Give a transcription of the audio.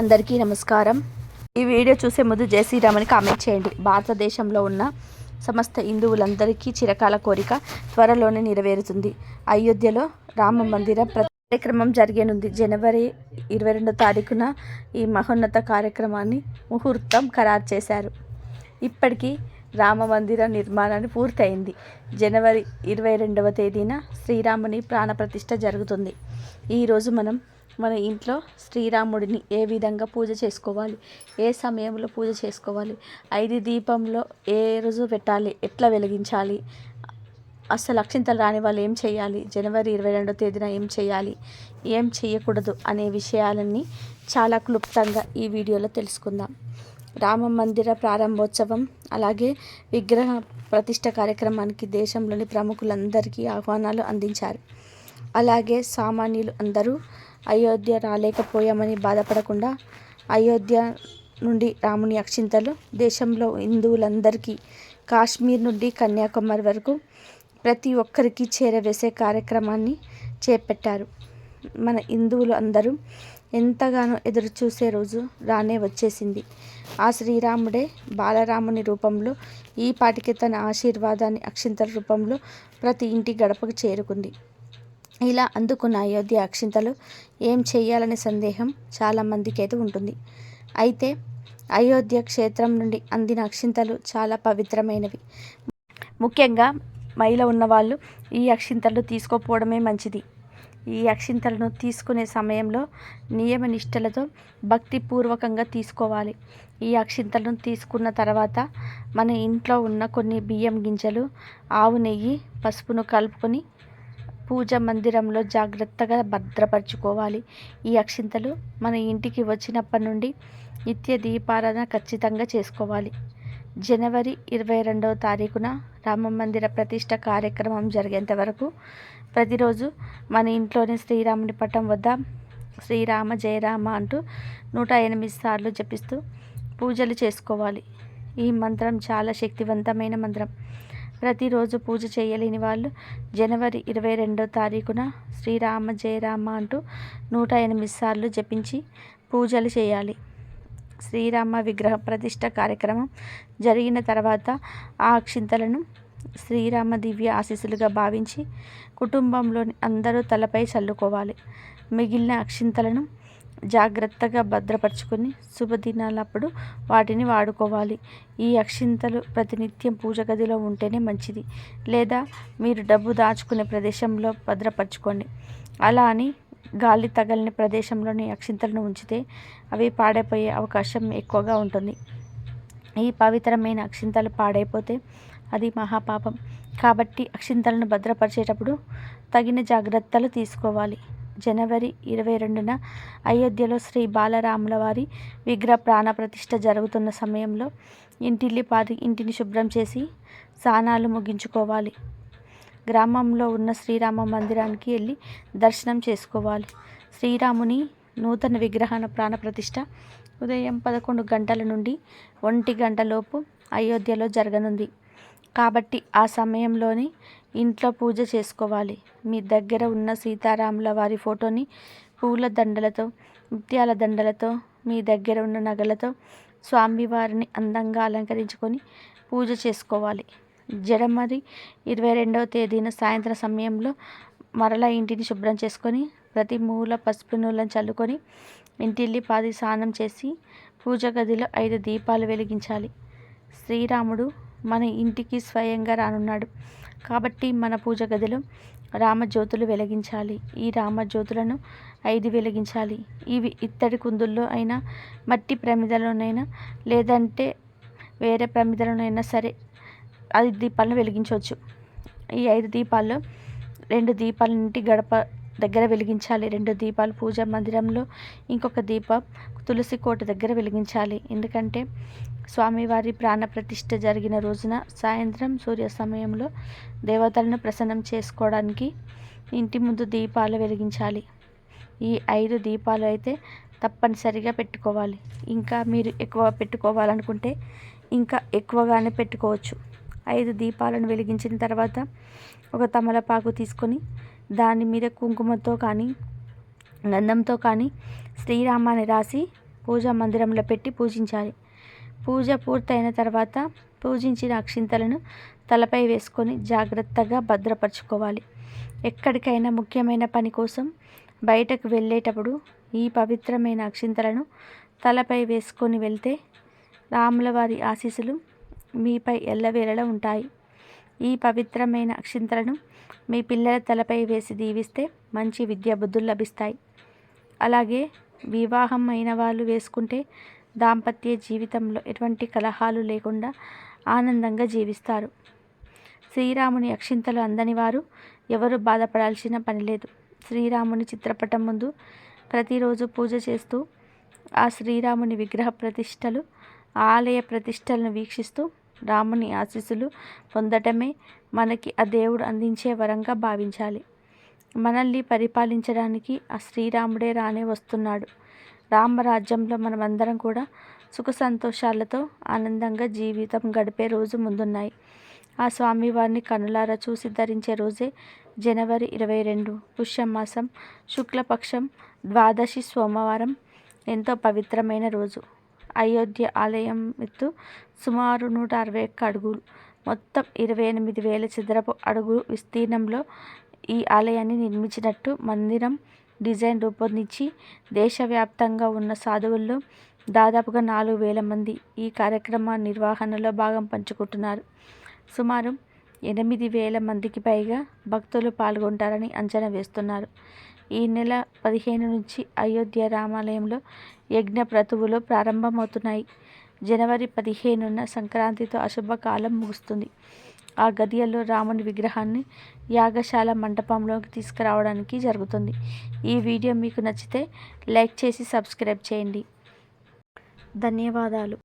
అందరికీ నమస్కారం. ఈ వీడియో చూసే ముందు జై శ్రీరామని కామెంట్ చేయండి. భారతదేశంలో ఉన్న సమస్త హిందువులందరికీ చిరకాల కోరిక త్వరలోనే నెరవేరుతుంది. అయోధ్యలో రామ మందిర కార్యక్రమం జరిగేనుంది. జనవరి ఇరవై రెండో తారీఖున ఈ మహోన్నత కార్యక్రమాన్ని ముహూర్తం ఖరారు చేశారు. ఇప్పటికీ రామ మందిర నిర్మాణాన్ని పూర్తయింది. జనవరి ఇరవై రెండవ తేదీన శ్రీరాముని ప్రాణప్రతిష్ఠ జరుగుతుంది. ఈరోజు మనం మన ఇంట్లో శ్రీరాముడిని ఏ విధంగా పూజ చేసుకోవాలి? ఏ సమయంలో పూజ చేసుకోవాలి? ఐదు దీపంలో ఏ రోజు పెట్టాలి? ఎట్లా వెలిగించాలి? అసలు అక్షింతలు రాని వాళ్ళు ఏం చేయాలి? జనవరి ఇరవై రెండో తేదీన ఏం చేయాలి? ఏం చేయకూడదు అనే విషయాలన్నీ చాలా క్లుప్తంగా ఈ వీడియోలో తెలుసుకుందాం. రామ మందిర ప్రారంభోత్సవం అలాగే విగ్రహ ప్రతిష్ట కార్యక్రమానికి దేశంలోని ప్రముఖులందరికీ ఆహ్వానాలు అందించారు. అలాగే సామాన్యులు అందరూ అయోధ్య రాలేకపోయామని బాధపడకుండా అయోధ్య నుండి రాముని అక్షింతలు దేశంలో హిందువులందరికీ కాశ్మీర్ నుండి కన్యాకుమారి వరకు ప్రతి ఒక్కరికి చేరవేసే కార్యక్రమాన్ని చేపట్టారు. మన హిందువులు అందరూ ఎంతగానో ఎదురు చూసే రోజు రానే వచ్చేసింది. ఆ శ్రీరాముడే బాలరాముని రూపంలో ఈ పాటికి తన ఆశీర్వాదాన్ని అక్షింతల రూపంలో ప్రతి ఇంటి గడపకు చేరుకుంది. ఇలా అందుకున్న అయోధ్య అక్షింతలు ఏం చేయాలనే సందేహం చాలామందికి అయితే ఉంటుంది. అయితే అయోధ్య క్షేత్రం నుండి అందిన అక్షింతలు చాలా పవిత్రమైనవి. ముఖ్యంగా మహిళ ఉన్నవాళ్ళు ఈ అక్షింతలు తీసుకోపోవడమే మంచిది. ఈ అక్షింతలను తీసుకునే సమయంలో నియమ నిష్టలతో భక్తిపూర్వకంగా తీసుకోవాలి. ఈ అక్షింతలను తీసుకున్న తర్వాత మన ఇంట్లో ఉన్న కొన్ని బియ్యం గింజలు ఆవు నెయ్యి పసుపును కలుపుకొని పూజ మందిరంలో జాగ్రత్తగా భద్రపరచుకోవాలి. ఈ అక్షింతలు మన ఇంటికి వచ్చినప్పటి నుండి నిత్య దీపారాధన ఖచ్చితంగా చేసుకోవాలి. జనవరి ఇరవై రెండవ తారీఖున రామ మందిర ప్రతిష్ట కార్యక్రమం జరిగేంత వరకు ప్రతిరోజు మన ఇంట్లోని శ్రీరాముని పటం వద్ద శ్రీరామ జయరామ అంటూ నూట ఎనిమిది సార్లు జపిస్తూ పూజలు చేసుకోవాలి. ఈ మంత్రం చాలా శక్తివంతమైన మంత్రం. ప్రతిరోజు పూజ చేయలేని వాళ్ళు జనవరి ఇరవై రెండో తారీఖున శ్రీరామ జయరామ అంటూ నూట ఎనిమిది సార్లు జపించి పూజలు చేయాలి. శ్రీరామ విగ్రహ ప్రతిష్ట కార్యక్రమం జరిగిన తర్వాత ఆ అక్షింతలను శ్రీరామ దివ్య ఆశీస్సులుగా భావించి కుటుంబంలోని అందరూ తలపై చల్లుకోవాలి. మిగిలిన అక్షింతలను జాగ్రత్తగా భద్రపరుచుకొని శుభదినాలప్పుడు వాటిని వాడుకోవాలి. ఈ అక్షింతలు ప్రతినిత్యం పూజ గదిలో ఉంటేనే మంచిది. లేదా మీరు డబ్బు దాచుకునే ప్రదేశంలో భద్రపరచుకోండి. అలా అని గాలి తగలని ప్రదేశంలోని అక్షింతలను ఉంచితే అవి పాడైపోయే అవకాశం ఎక్కువగా ఉంటుంది. ఈ పవిత్రమైన అక్షింతలు పాడైపోతే అది మహాపాపం. కాబట్టి అక్షింతలను భద్రపరిచేటప్పుడు తగిన జాగ్రత్తలు తీసుకోవాలి. జనవరి ఇరవై రెండున అయోధ్యలో శ్రీ బాలరాముల వారి విగ్రహ ప్రాణప్రతిష్ఠ జరుగుతున్న సమయంలో ఇంటిల్లి పాది ఇంటిని శుభ్రం చేసి స్నానాలు ముగించుకోవాలి. గ్రామంలో ఉన్న శ్రీరామ మందిరానికి వెళ్ళి దర్శనం చేసుకోవాలి. శ్రీరాముని నూతన విగ్రహణ ప్రాణప్రతిష్ఠ ఉదయం పదకొండు గంటల నుండి ఒంటి గంటలోపు అయోధ్యలో జరగనుంది. కాబట్టి ఆ సమయంలోని ఇంట్లో పూజ చేసుకోవాలి. మీ దగ్గర ఉన్న సీతారాముల వారి ఫోటోని పూల దండలతో ముత్యాల దండలతో మీ దగ్గర ఉన్న నగలతో స్వామివారిని అందంగా అలంకరించుకొని పూజ చేసుకోవాలి. జనవరి ఇరవై రెండవ తేదీన సాయంత్రం సమయంలో మరల ఇంటిని శుభ్రం చేసుకొని ప్రతి మూల పసుపు నూలను చల్లుకొని ఇంటిల్లి పాది స్నానం చేసి పూజ గదిలో ఐదు దీపాలు వెలిగించాలి. శ్రీరాముడు మన ఇంటికి స్వయంగా రానున్నాడు. కాబట్టి మన పూజ గదిలో రామజ్యోతులు వెలిగించాలి. ఈ రామజ్యోతులను ఐదు వెలిగించాలి. ఇవి ఇత్తడి కుందుల్లో అయినా మట్టి ప్రమిదలోనైనా లేదంటే వేరే ప్రమిదలోనైనా సరే ఐదు దీపాలను వెలిగించవచ్చు. ఈ ఐదు దీపాల్లో రెండు దీపాల ఇంటి గడప దగ్గర వెలిగించాలి. రెండు దీపాలు పూజా మందిరంలో ఇంకొక దీపం తులసి కోట దగ్గర వెలిగించాలి. ఎందుకంటే స్వామివారి ప్రాణప్రతిష్ఠ జరిగిన రోజున సాయంత్రం సూర్య సమయంలో దేవతలను ప్రసన్నం చేసుకోవడానికి ఇంటి ముందు దీపాలు వెలిగించాలి. ఈ ఐదు దీపాలు అయితే తప్పనిసరిగా పెట్టుకోవాలి. ఇంకా మీరు ఎక్కువ పెట్టుకోవాలనుకుంటే ఇంకా ఎక్కువగానే పెట్టుకోవచ్చు. ఐదు దీపాలను వెలిగించిన తర్వాత ఒక తమలపాకు తీసుకొని దాని మీద కుంకుమతో కానీ గంధంతో కానీ శ్రీరామాన్ని రాసి పూజా మందిరంలో పెట్టి పూజించాలి. పూజ పూర్తయిన తర్వాత పూజించిన అక్షింతలను తలపై వేసుకొని జాగ్రత్తగా భద్రపరచుకోవాలి. ఎక్కడికైనా ముఖ్యమైన పని కోసం బయటకు వెళ్ళేటప్పుడు ఈ పవిత్రమైన అక్షింతలను తలపై వేసుకొని వెళ్తే రాముల వారి ఆశీస్సులు మీపై ఎల్లవేళలా ఉంటాయి. ఈ పవిత్రమైన అక్షింతలను మీ పిల్లల తలపై వేసి దీవిస్తే మంచి విద్యా బుద్ధులు లభిస్తాయి. అలాగే వివాహం అయిన వాళ్ళు వేసుకుంటే దాంపత్య జీవితంలో ఎటువంటి కలహాలు లేకుండా ఆనందంగా జీవిస్తారు. శ్రీరాముని అక్షింతలు అందని వారు ఎవరు బాధపడాల్సిన పని లేదు. శ్రీరాముని చిత్రపటం ముందు ప్రతిరోజు పూజ చేస్తూ ఆ శ్రీరాముని విగ్రహ ప్రతిష్టలు ఆలయ ప్రతిష్టలను వీక్షిస్తూ రాముని ఆశీస్సులు పొందటమే మనకి ఆ దేవుడు అందించే వరంగా భావించాలి. మనల్ని పరిపాలించడానికి ఆ శ్రీరాముడే రానే వస్తున్నాడు. రామరాజ్యంలో మనమందరం కూడా సుఖ సంతోషాలతో ఆనందంగా జీవితం గడిపే రోజు ముందున్నాయి. ఆ స్వామివారిని కనులారా చూసి ధరించే రోజే జనవరి ఇరవై రెండు పుష్యమాసం శుక్లపక్షం ద్వాదశి సోమవారం ఎంతో పవిత్రమైన రోజు. అయోధ్య ఆలయం ఎత్తు సుమారు నూట అరవై ఒక్క అడుగులు. మొత్తం ఇరవై ఎనిమిది వేల చదరపు అడుగులు విస్తీర్ణంలో ఈ ఆలయాన్ని నిర్మించినట్టు మందిరం డిజైన్ రూపొందించి దేశవ్యాప్తంగా ఉన్న సాధువుల్లో దాదాపుగా నాలుగు వేల మంది ఈ కార్యక్రమ నిర్వహణలో భాగం పంచుకుంటున్నారు. సుమారు ఎనిమిది వేల మందికి పైగా భక్తులు పాల్గొంటారని అంచనా వేస్తున్నారు. ఈ నెల పదిహేను నుంచి అయోధ్య రామాలయంలో యజ్ఞ క్రతువులు ప్రారంభమవుతున్నాయి. జనవరి పదిహేనున సంక్రాంతితో అశుభకాలం ముగుస్తుంది. ఆ గదియలో రాముని విగ్రహాన్ని యాగశాల మంటపంలోకి తీసుకురావడానికి జరుగుతుంది. ఈ వీడియో మీకు నచ్చితే లైక్ చేసి సబ్స్క్రైబ్ చేయండి. ధన్యవాదాలు.